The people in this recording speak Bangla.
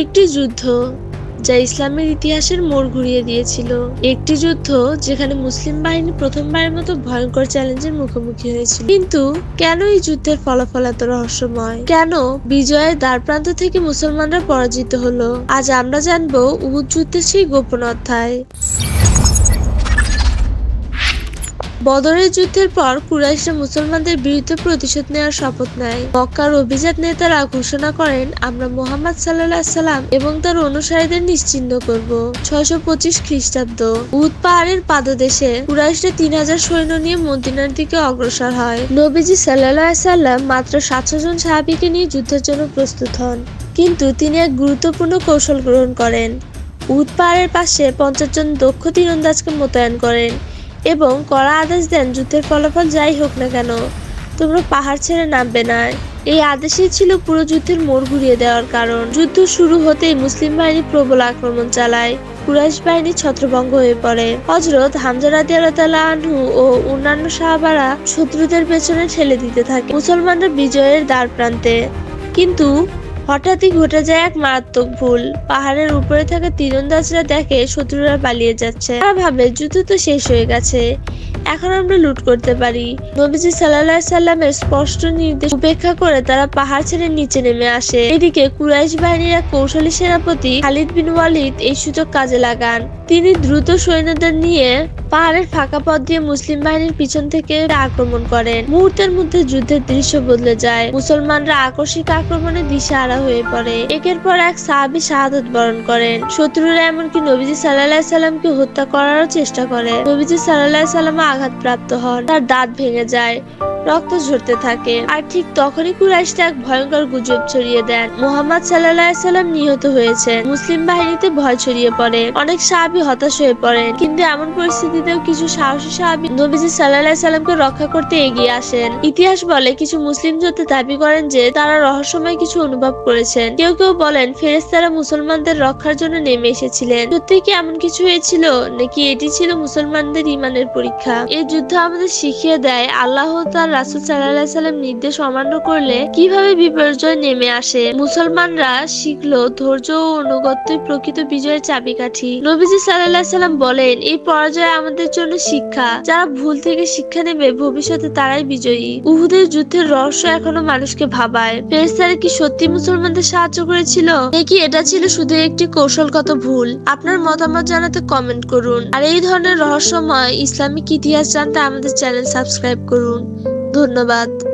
একটি যুদ্ধ যা ইসলামের ইতিহাসের মোড় ঘুরিয়ে দিয়েছিল। একটি যুদ্ধ যেখানে মুসলিম বাহিনী প্রথমবারের মতো ভয়ঙ্কর চ্যালেঞ্জের মুখোমুখি হয়েছিল। কিন্তু কেন এই যুদ্ধের ফলাফল এত রহস্যময়? কেন বিজয়ের দ্বার প্রান্ত থেকে মুসলমানরা পরাজিত হলো? আজ আমরা জানব উহুদ যুদ্ধের সেই গোপন অধ্যায়। বদরের যুদ্ধের পর কুরাইশরা মুসলমানদের বিরুদ্ধে প্রতিশোধ নেওয়ার শপথ নেয়। মক্কার অভিজাত নেতারা ঘোষণা করেন, আমরা মোহাম্মদ সাল্লাহ সাল্লাম এবং তার অনুসারীদের নিশ্চিহ্ন করব। ছয়শো পঁচিশ খ্রিস্টাব্দ। উদ পাহাড়ের পাদদেশে কুরাইশরা তিন হাজার সৈন্য নিয়ে মদিনার দিকে অগ্রসর হয়। নবীজি সাল্লাহ সাল্লাম মাত্র সাতশো জন সাহাবিকে নিয়ে যুদ্ধের জন্য প্রস্তুত হন, কিন্তু তিনি এক গুরুত্বপূর্ণ কৌশল গ্রহণ করেন। উদ পাহাড়ের পাশে পঞ্চাশ জন দক্ষ তীরন্দাজকে মোতায়েন করেন। এবং কড়া আদেশ দেন, যুদ্ধের ফলাফল যাই হোক না কেন, তোমরা পাহাড় ছেড়ে নামবে না। এই আদেশই ছিল পুরো যুদ্ধের মোড় ঘুরিয়ে দেওয়ার কারণ। যুদ্ধ শুরু হতেই মুসলিম বাহিনী প্রবল আক্রমণ চালায়। কুরাইশ বাহিনী ছত্রভঙ্গ হয়ে পড়ে। হজরত হামজা রাদিয়াল্লাহু আনহু ও অন্যান্য সাহাবারা শত্রুদের পেছনে ঠেলে দিতে থাকে মুসলমানরা বিজয়ের দ্বার প্রান্তে কিন্তু হঠাৎই ঘটে যায় এক মারাত্মক ভুল। পাহাড়ের উপরে থাকা তীরন্দাজরা দেখে শত্রুরা পালিয়ে যাচ্ছে। তারা ভাবে, যুদ্ধ তো শেষ হয়ে গেছে। এখন আমরা লুট করতে পারি। নবীজি সাল্লাহ সাল্লামের স্পষ্ট নির্দেশ উপেক্ষা করে তারা পাহাড় ছেড়ে নিচে নেমে আসে। এদিকে কুরাইশ বাহিনীর এক কৌশলী সেনাপতি খালিদ বিন ওয়ালিদ এই সুযোগ কাজে লাগান। তিনি দ্রুত সৈন্যদের নিয়ে পাহাড়ের ফাঁকা পথ দিয়ে মুসলিম বাহিনীর পিছন থেকে আক্রমণ করেন। মুহূর্তের মধ্যে যুদ্ধের দৃশ্য বদলে যায়। মুসলমানরা আকস্মিক আক্রমণে দিশাহারা হয়ে পড়ে। একের পর এক সাহাবি শাহাদত বরণ করেন। শত্রুরা এমনকি নবীজি সাল্লাহ সাল্লামকে হত্যা করারও চেষ্টা করে নবীজি সাল্লাহ সাল্লাম আঘাতপ্রাপ্ত হন। তার দাঁত ভেঙে যায়। রক্ত ঝরতে থাকে। আর ঠিক তখনই কুরাইশরা এক ভয়ঙ্কর গুজব ছড়িয়ে দেন। মোহাম্মদ সাল্লাহ সাল্লাম নিহত হয়েছে মুসলিম বাহিনীতে ভয় ছড়িয়ে পড়ে। অনেক সাহাবি হতাশ হয়ে পড়েন। কিন্তু এমন পরিস্থিতিতেও কিছু সাহসী সাহাবি নবীজি সাল্লাহ সাল্লামকে রক্ষা করতে এগিয়ে আসেন। ইতিহাস বলে কিছু মুসলিম যোদ্ধা দাবি করেন যে তারা রহস্যময় কিছু অনুভব করেছেন। কেউ কেউ বলেন ফেরেস্তারা মুসলমানদের রক্ষার জন্য নেমে এসেছিলেন। সত্যি কি এমন কিছু হয়েছিল? নাকি এটি ছিল মুসলমানদের ইমানের পরীক্ষা? এই যুদ্ধ আমাদের শিখিয়ে দেয়, আল্লাহ তার রাসুল সাল্লাহ সাল্লাম নির্দেশ অমান্য করলে কীভাবে বিপর্যয় নেমে আসে? মুসলমানরা শিখলো ধৈর্য ও অনুগত্যই প্রকৃত বিজয়ের চাবিকাঠি। নবীজি সাল্লাহ সাল্লাম বলেন, এই পরাজয় আমাদের জন্য শিক্ষা। যারা ভুল থেকে শিক্ষা নেবে, ভবিষ্যতে তারাই বিজয়ী। উহুদের যুদ্ধের রহস্য এখনও মানুষকে ভাবায়। ফেরেস্তারা কি সত্যি মুসলমানদের সাহায্য করেছিল? নাকি এটা ছিল শুধু একটি কৌশলগত ভুল? আপনার মতামত জানাতে কমেন্ট করুন। আর এই ধরনের রহস্যময় ইসলামিক ইতিহাস জানতে আমাদের চ্যানেল সাবস্ক্রাইব করুন। ধন্যবাদ।